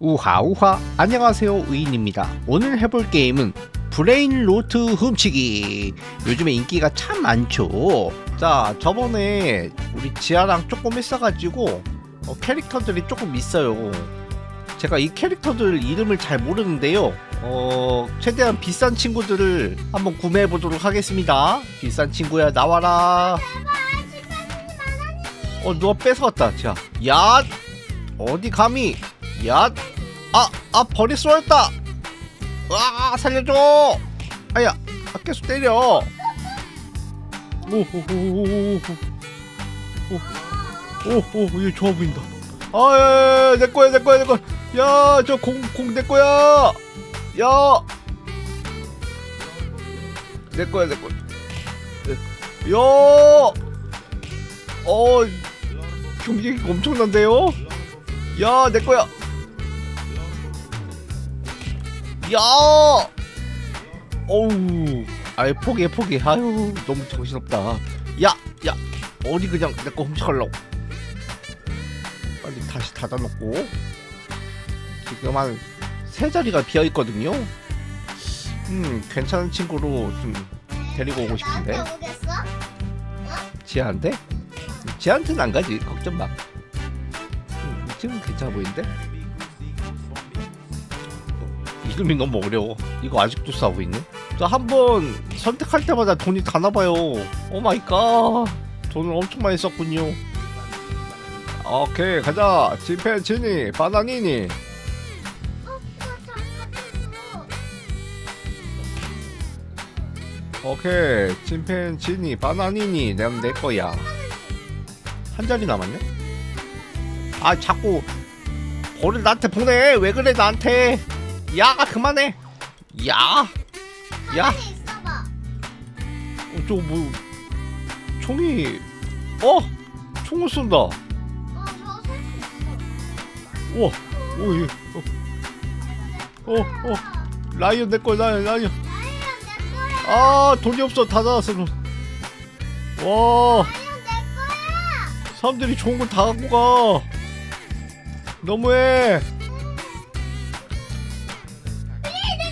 우하 우하. 안녕하세요 의인입니다. 오늘 해볼 게임은 브레인 로트 훔치기. 요즘에 인기가 참 많죠. 자 저번에 우리 지아랑 조금 했어가지고 어, 캐릭터들이 조금 있어요. 제가 이 캐릭터들 이름을 잘 모르는데요. 어 최대한 비싼 친구들을 한번 구매해 보도록 하겠습니다. 비싼 친구야 나와라. 어 누가 뺏어갔다 자야 어디 감히? 야, 아, 아, 벌이 쏘였다. 와, 살려줘. 아야, 아, 계속 때려. 오호호호호호. 오, 오, 오, 얘 좋아 보인다. 아, 야, 야, 내 거야, 내 거야, 내 거야. 야, 저 공, 공 내 거야. 야, 내 거야, 내 거야. 야, 어, 경쟁이 엄청난데요? 야, 내 거야. 야! 어우, 아이 포기해 포기. 아유, 너무 정신없다. 야, 야, 어디 그냥 내 거 훔쳐가려고. 빨리 다시 닫아놓고. 지금 한 세 자리가 비어 있거든요. 음, 괜찮은 친구로 좀 데리고 오고 싶은데. 오겠어? 지한테? 지한테는 안 가지. 걱정 마. 음, 이 친구 괜찮아 보이는데? 어, 이름이 너무 어려워. 이거 아직도 싸우고 있네. 자, 한번 선택할 때마다 돈이 다 나봐요. 오 마이 갓. 돈을 엄청 많이 썼군요. 오케이, 가자. 지펜치니, 바나니니. 오케이. 침팬지니, 바나니니. 내가 내 거야. 한 자리 남았네? 아, 자꾸 벌을 나한테 보내. 왜 그래, 나한테. 야, 그만해. 야. 야. 가만히 있어봐. 어, 저거 뭐 총이 어 총을 쏜다. 어, 저거 살수 있어. 우와, 오, 예. 어, 어, 어. 라이언 내 거야, 라이언, 라이언. 아니야, 내 거야. 아, 돈이 없어, 다 나왔어. 돈. 와, 아니야, 내 거야. 사람들이 좋은 걸 다 갖고 가. 너무해.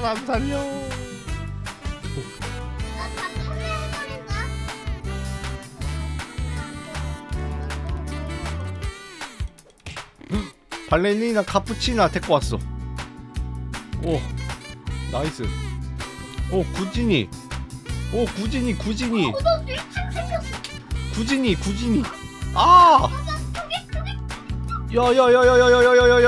사람 살려. 발레리나 카푸치나 데리고 왔어. 오, 나이스. 오, 구진이. 오, 구진이, 구진이. 구진이 구진이 아 야야야야야야야야야야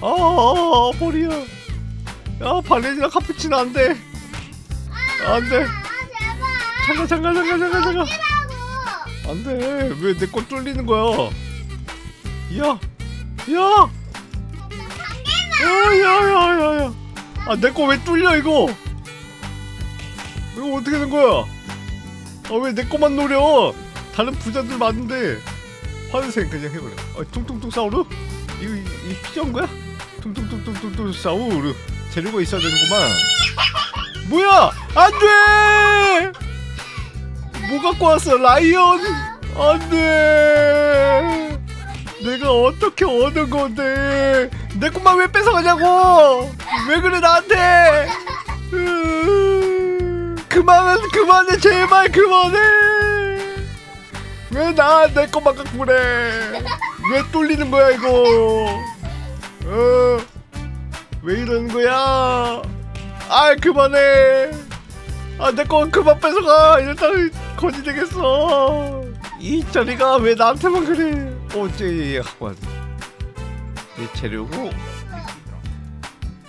아 버리야. 야 발레리나 카푸치노 안 돼. 안돼. 아, 제발. 잠깐 잠깐 잠깐 잠깐 잠깐. 하고. 안돼. 왜 내 거 뚫리는 거야? 야 야! 야 야 야 야 야. 아 내 거 왜 뚫려 이거? 이거 어떻게 된 거야? 아 왜 내 거만 노려? 다른 부자들 많은데. 환생 그냥 해버려. 아 퉁퉁퉁 사우르 이거 이, 이 필요한 거야 퉁퉁퉁퉁퉁퉁 사우르 재료가 있어야 되는구만. 뭐야? 안돼! 뭐 갖고 왔어 라이언? 안돼! 내가 어떻게 얻은 건데? 내 것만 왜 뺏어가냐고! 왜 그래 나한테? 으, 그만해 그만해 제발 그만해! 왜 나 내 것만 갖고 그래? 왜 뚫리는 거야 이거 그러는 거야? 아 그만해. 아 내 거 그만 뺏어가. 일단 거지 되겠어. 이 자리가 왜 나한테만 그래? 어째 얘 재려고.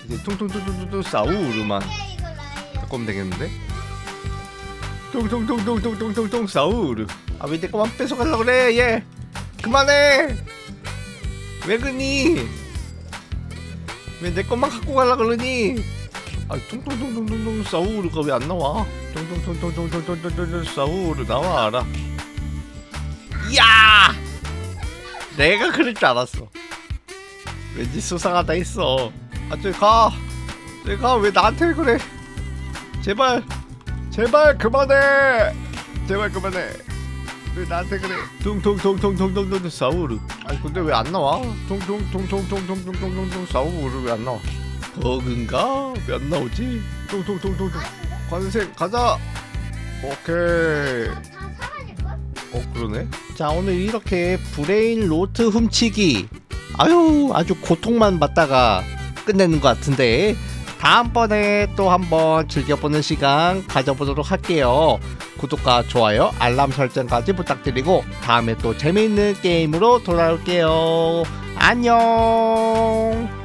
이제 퉁퉁퉁퉁퉁 싸우르만. 라이어. 바꾸면 되겠는데? 퉁퉁퉁퉁퉁퉁퉁퉁 싸우르. 아왜 내 거만 뺏어가려고 그래? 얘 그만해. 왜 그니 왜 내 것만 갖고 가려 그러니? 아 퉁퉁퉁퉁퉁퉁 싸우르가 왜 안 나와? 퉁퉁퉁퉁퉁퉁퉁퉁 싸우르 나와라. 야! 내가 그럴 줄 알았어. 왠지 수상하다 했어. 아 저기 가. 저기 가 왜 나한테 그래? 제발. 제발 그만해. 제발 그만해. 왜 나한테 그래? 퉁퉁퉁퉁퉁퉁퉁 싸우르 아니 근데 왜 안 나와 퉁퉁퉁퉁퉁퉁퉁퉁퉁 싸우르 왜안 나와 버그인가 왜 안 나오지 퉁퉁퉁퉁퉁 관생 가자 오케이 다 사라질걸? 어 그러네 자 오늘 이렇게 브레인 로트 훔치기 아유 아주 고통만 받다가 끝내는 것 같은데 다음번에 또 한번 즐겨보는 시간 가져보도록 할게요. 구독과 좋아요 알람 설정까지 부탁드리고 다음에 또 재미있는 게임으로 돌아올게요. 안녕